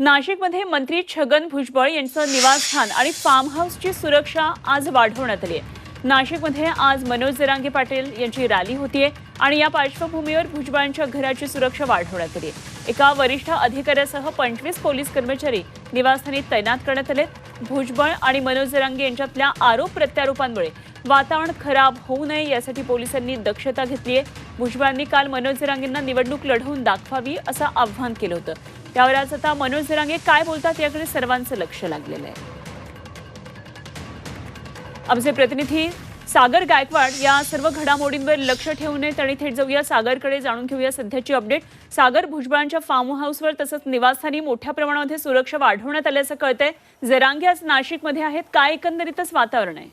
नाशिकमध्ये मंत्री छगन भुजबळ यांचं निवासस्थान आणि फार्म हाऊसची सुरक्षा आज वाढवण्यात आली आहे. नाशिकमध्ये आज मनोज जरांगे पाटील यांची रॅली होतीये आणि या पार्श्वभूमीवर भुजबळांच्या घराची सुरक्षा वाढवण्यात आली आहे एका वरिष्ठ अधिकाऱ्यासह पंचवीस पोलीस कर्मचारी निवासस्थानी तैनात करण्यात आले भुजबळ आणि मनोज जरांगे यांच्यातल्या आरोप प्रत्यारोपांमुळे वातावरण खराब होऊ नये यासाठी पोलिसांनी दक्षता घेतली आहे भुजबळांनी काल मनोज जरांगेंना निवडणूक लढवून दाखवावी असं आव्हान केलं होतं. त्यावर आज आता मनोज जरांगे काय बोलतात याकडे सर्वांचं लक्ष लागलेलं आहे. आमचे प्रतिनिधी सागर गायकवाड या सर्व घडामोडींवर लक्ष ठेवून आणि थेट जाऊया. सागरकडे जाणून घेऊया सध्याची अपडेट सागर भुजबळांच्या फार्म हाऊसवर तसंच निवासस्थानी मोठ्या प्रमाणामध्ये सुरक्षा वाढवण्यात आल्याचं कळतंय. जरांगे आज नाशिकमध्ये आहेत. काय एकंदरीतच वातावरण आहे?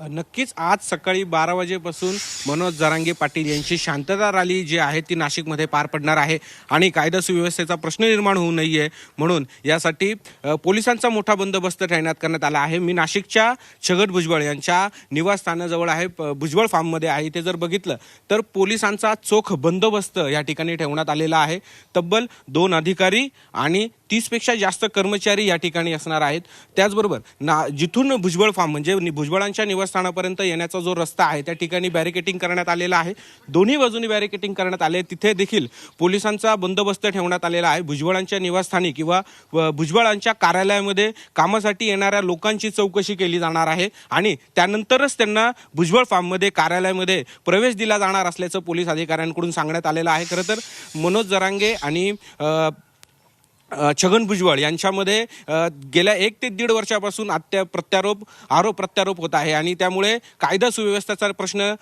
नक्कीच आज सकाळी बारा वाजेपासून मनोज जरांगे पाटील यांची शांतता रॅली जी आहे ती नाशिकमध्ये पार पडणार आहे आणि कायदा सुव्यवस्थेचा प्रश्न निर्माण होऊ नये म्हणून यासाठी पोलिसांचा मोठा बंदोबस्त ठेवण्यात करण्यात आला आहे. मी नाशिकच्या छगट भुजबळ यांच्या निवासस्थानाजवळ आहे प- भुजबळ फार्ममध्ये आहे. ते जर बघितलं तर पोलिसांचा चोख बंदोबस्त या ठिकाणी ठेवण्यात आलेला आहे. तब्बल दोन अधिकारी आणि तीसपेक्षा जास्त कर्मचारी या ठिकाणी असणार आहेत. त्याचबरोबर ना जिथून भुजबळ फार्म म्हणजे भुजबळांच्या निवासस्थानापर्यंत येण्याचा जो रस्ता आहे त्या ठिकाणी बॅरिकेटिंग करण्यात आलेलं आहे. दोन्ही बाजूनी बॅरिकेटिंग करण्यात आले. तिथे देखील पोलिसांचा बंदोबस्त ठेवण्यात आलेला आहे. भुजबळांच्या निवासस्थानी किंवा व भुजबळांच्या कार्यालयामध्ये कामासाठी येणाऱ्या लोकांची चौकशी केली जाणार आहे आणि त्यानंतरच त्यांना भुजबळ फार्ममध्ये कार्यालयामध्ये प्रवेश दिला जाणार असल्याचं पोलीस अधिकाऱ्यांकडून सांगण्यात आलेलं आहे. खरं तर मनोज जरांगे आणि छगन भुजबळ यांच्यामध्ये गेल्या एक ते दीड वर्षापासून अत्या प्रत्यारोप आरोप प्रत्यारोप होत आहे आणि त्यामुळे कायदा सुव्यवस्थेचा प्रश्न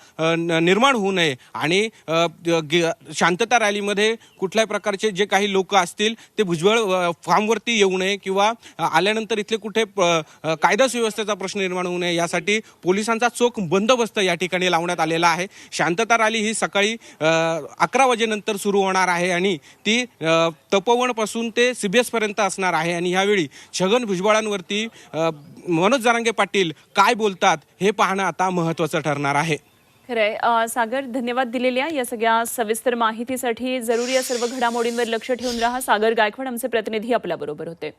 निर्माण होऊ नये आणि शांतता रॅलीमध्ये कुठल्याही प्रकारचे जे काही लोक असतील ते भुजबळ फार्मवरती येऊ नये किंवा आल्यानंतर इथले कुठे प- कायदा सुव्यवस्थेचा प्रश्न निर्माण होऊ नये यासाठी पोलिसांचा चोख बंदोबस्त या ठिकाणी लावण्यात आलेला आहे. शांतता रॅली ही सकाळी अकरा वाजेनंतर सुरू होणार आहे आणि ती तपोवनपासून ते सीबीएस पर्यंत असणार आहे. आणि यावेळी छगन भुजबळांवरती मनोज जरांगे पाटील काय बोलतात हे पाहणं आता महत्वाचं ठरणार आहे. खरंय. सागर धन्यवाद दिलेल्या या सगळ्या सविस्तर माहितीसाठी जरूर या सर्व घडामोडींवर लक्ष ठेवून राहा. सागर गायकवाड आमचे प्रतिनिधी आपल्या बरोबर होते.